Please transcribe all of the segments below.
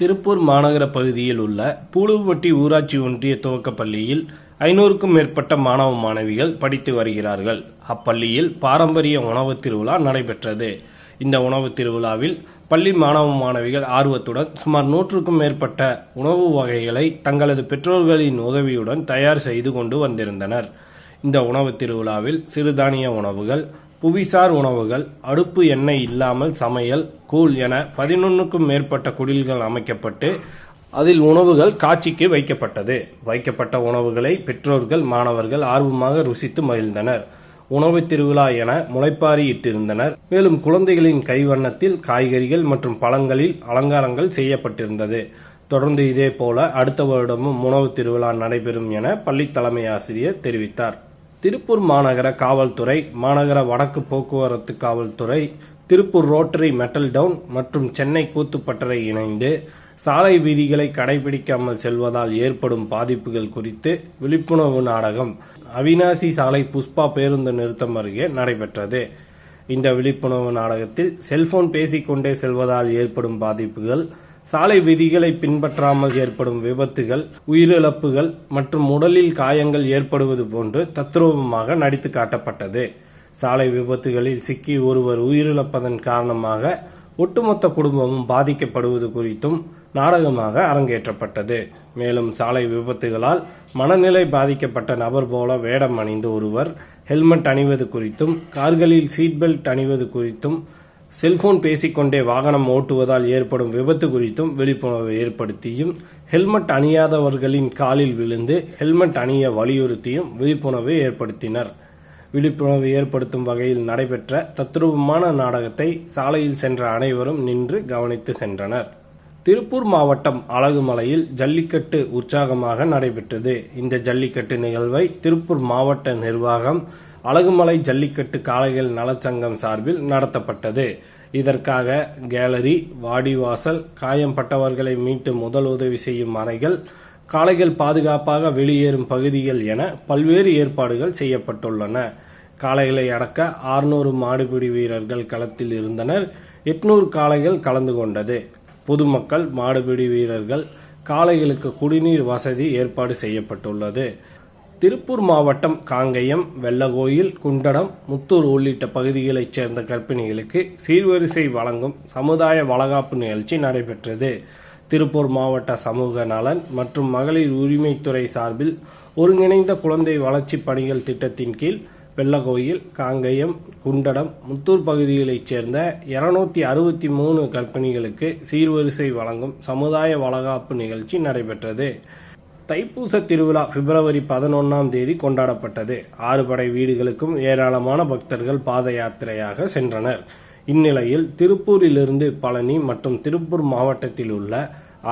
திருப்பூர் மாநகர பகுதியில் உள்ள பூலுவட்டி ஊராட்சி ஒன்றிய துவக்கப் பள்ளியில் ஐநூறுக்கும் மேற்பட்ட மாணவ மாணவிகள் படித்து வருகிறார்கள். அப்பள்ளியில் பாரம்பரிய உணவுத் திருவிழா நடைபெற்றது. இந்த உணவுத் திருவிழாவில் பள்ளி மாணவ மாணவிகள் ஆர்வத்துடன் சுமார் நூற்றுக்கும் மேற்பட்ட உணவு வகைகளை தங்களது பெற்றோர்களின் உதவியுடன் தயார் செய்து கொண்டு வந்திருந்தனர். இந்த உணவுத் திருவிழாவில் சிறுதானிய உணவுகள் புவிசார் உணவுகள் அடுப்பு எண்ணெய் இல்லாமல் சமையல் கூழ் என பதினொன்றுக்கும் மேற்பட்ட குடில்கள் அமைக்கப்பட்டு அதில் உணவுகள் காட்சிக்கு வைக்கப்பட்டது. வைக்கப்பட்ட உணவுகளை பெற்றோர்கள் மாணவர்கள் ஆர்வமாக ருசித்து மகிழ்ந்தனர். உணவுத் திருவிழா என முளைப்பாரி இட்டிருந்தனர். மேலும் குழந்தைகளின் கைவண்ணத்தில் காய்கறிகள் மற்றும் பழங்களில் அலங்காரங்கள் செய்யப்பட்டிருந்தது. தொடர்ந்து இதே போல அடுத்த வருடமும் உணவுத் திருவிழா நடைபெறும் என பள்ளி தலைமை ஆசிரியர் தெரிவித்தார். திருப்பூர் மாநகர காவல்துறை மாநகர வடக்கு போக்குவரத்து காவல்துறை திருப்பூர் ரோட்டரி மெட்டல் டவுன் மற்றும் சென்னை கூத்துப்பட்டறை இணைந்து சாலை விதிகளை கடைபிடிக்காமல் செல்வதால் ஏற்படும் பாதிப்புகள் குறித்து விழிப்புணர்வு நாடகம் அவினாசி சாலை புஷ்பா பேருந்து நிறுத்தம் அருகே நடைபெற்றது. இந்த விழிப்புணர்வு நாடகத்தில் செல்போன் பேசிக்கொண்டே செல்வதால் ஏற்படும் பாதிப்புகள் சாலை விதிகளை பின்பற்றாமல் ஏற்படும் விபத்துகள் உயிரிழப்புகள் மற்றும் உடலில் காயங்கள் ஏற்படுவது போன்று தத்ரூபமாக நடித்து காட்டப்பட்டது. சாலை விபத்துகளில் சிக்கி ஒருவர் உயிரிழப்பதன் காரணமாக ஒட்டுமொத்த குடும்பமும் பாதிக்கப்படுவது குறித்தும் நாடகமாக அரங்கேற்றப்பட்டது. மேலும் சாலை விபத்துகளால் மனநிலை பாதிக்கப்பட்ட நபர் போல வேடம் அணிந்த ஒருவர் ஹெல்மெட் அணிவது குறித்தும் கார்களில் சீட் பெல்ட் அணிவது குறித்தும் செல்போன் பேசிக்கொண்டே வாகனம் ஓட்டுவதால் ஏற்படும் விபத்து குறித்தும் விழிப்புணர்வு ஏற்படுத்தியும் ஹெல்மெட் அணியாதவர்களின் காலில் விழுந்து ஹெல்மெட் அணிய வலியுறுத்தியும் விழிப்புணர்வு ஏற்படுத்தினர். விழிப்புணர்வு ஏற்படுத்தும் வகையில் நடைபெற்ற தத்ரூபமான நாடகத்தை சாலையில் சென்ற அனைவரும் நின்று கவனித்து சென்றனர். திருப்பூர் மாவட்டம் அழகுமலையில் ஜல்லிக்கட்டு உற்சாகமாக நடைபெற்றது. இந்த ஜல்லிக்கட்டு நிகழ்வை திருப்பூர் மாவட்ட நிர்வாகம் அழகுமலை ஜல்லிக்கட்டு காளைகள் நலச்சங்கம் சார்பில் நடத்தப்பட்டது. இதற்காக கேலரி வாடிவாசல் காயம்பட்டவர்களை மீட்டு முதல் உதவி செய்யும் அறைகள் காளைகள் பாதுகாப்பாக வெளியேறும் பகுதிகள் என பல்வேறு ஏற்பாடுகள் செய்யப்பட்டுள்ளன. காளைகளை அடக்க ஆறுநூறு மாடுபிடி வீரர்கள் களத்தில் இருந்தனர். எட்நூறு காளைகள் கலந்து கொண்டது. பொதுமக்கள் மாடுபிடி வீரர்கள் காளைகளுக்கு குடிநீர் வசதி ஏற்பாடு செய்யப்பட்டுள்ளது. திருப்பூர் மாவட்டம் காங்கயம் வெள்ளகோயில் குண்டடம் முத்தூர் உள்ளிட்ட பகுதிகளைச் சேர்ந்த கர்ப்பிணிகளுக்கு சீர்வரிசை வழங்கும் சமுதாய வளகாப்பு நிகழ்ச்சி நடைபெற்றது. திருப்பூர் மாவட்ட சமூக நலன் மற்றும் மகளிர் உரிமைத்துறை சார்பில் ஒருங்கிணைந்த குழந்தை வளர்ச்சிப் பணிகள் திட்டத்தின் கீழ் வெள்ளகோயில் காங்கயம் குண்டடம் முத்தூர் பகுதிகளைச் சேர்ந்த இருநூத்தி அறுபத்தி மூணு கர்ப்பிணிகளுக்கு சீர்வரிசை வழங்கும் சமுதாய வளகாப்பு நிகழ்ச்சி நடைபெற்றது. தைப்பூச திருவிழா பிப்ரவரி பதினொன்றாம் தேதி கொண்டாடப்பட்டது. ஆறுபடை வீடுகளுக்கும் ஏராளமான பக்தர்கள் பாத யாத்திரையாக சென்றனர். இந்நிலையில் திருப்பூரிலிருந்து பழனி மற்றும் திருப்பூர் மாவட்டத்தில் உள்ள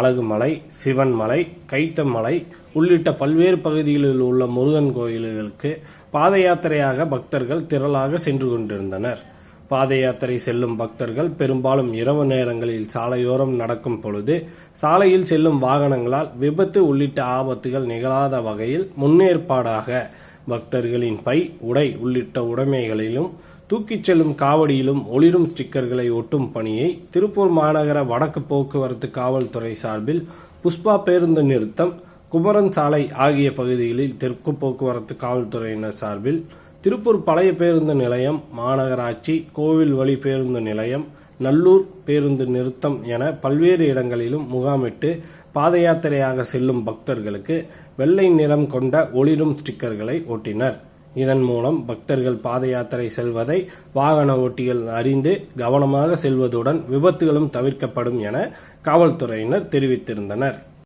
அழகுமலை சிவன்மலை கைத்தமலை உள்ளிட்ட பல்வேறு பகுதிகளில் உள்ள முருகன் கோயில்களுக்கு பாத யாத்திரையாக பக்தர்கள் திரளாக சென்று கொண்டிருந்தனர். பாத யாத்திரை செல்லும் பக்தர்கள் பெரும்பாலும் இரவு நேரங்களில் சாலையோரம் நடக்கும் பொழுது சாலையில் செல்லும் வாகனங்களால் விபத்து உள்ளிட்ட ஆபத்துகள் நிகழாத வகையில் முன்னேற்பாடாக பக்தர்களின் பை உடை உள்ளிட்ட உடைமைகளிலும் தூக்கிச் செல்லும் காவடியிலும் ஒளிரும் ஸ்டிக்கர்களை ஒட்டும் பணியை திருப்பூர் மாநகர வடக்கு போக்குவரத்து காவல்துறை சார்பில் புஷ்பா பேருந்து நிறுத்தம் குமரன் சாலை ஆகிய பகுதிகளில் தெற்கு போக்குவரத்து காவல்துறையினர் சார்பில் திருப்பூர் பழைய பேருந்து நிலையம் மாநகராட்சி கோவில் வழி பேருந்து நிலையம் நல்லூர் பேருந்து நிறுத்தம் என பல்வேறு இடங்களிலும் முகாமிட்டு பாத யாத்திரையாக செல்லும் பக்தர்களுக்கு வெள்ளை நிறம் கொண்ட ஒளிரும் ஸ்டிக்கர்களை ஒட்டினர். இதன் மூலம் பக்தர்கள் பாத யாத்திரை செல்வதை வாகன ஓட்டிகள் அறிந்து கவனமாக செல்வதுடன் விபத்துகளும் தவிர்க்கப்படும் என காவல்துறையினர் தெரிவித்திருந்தனர்.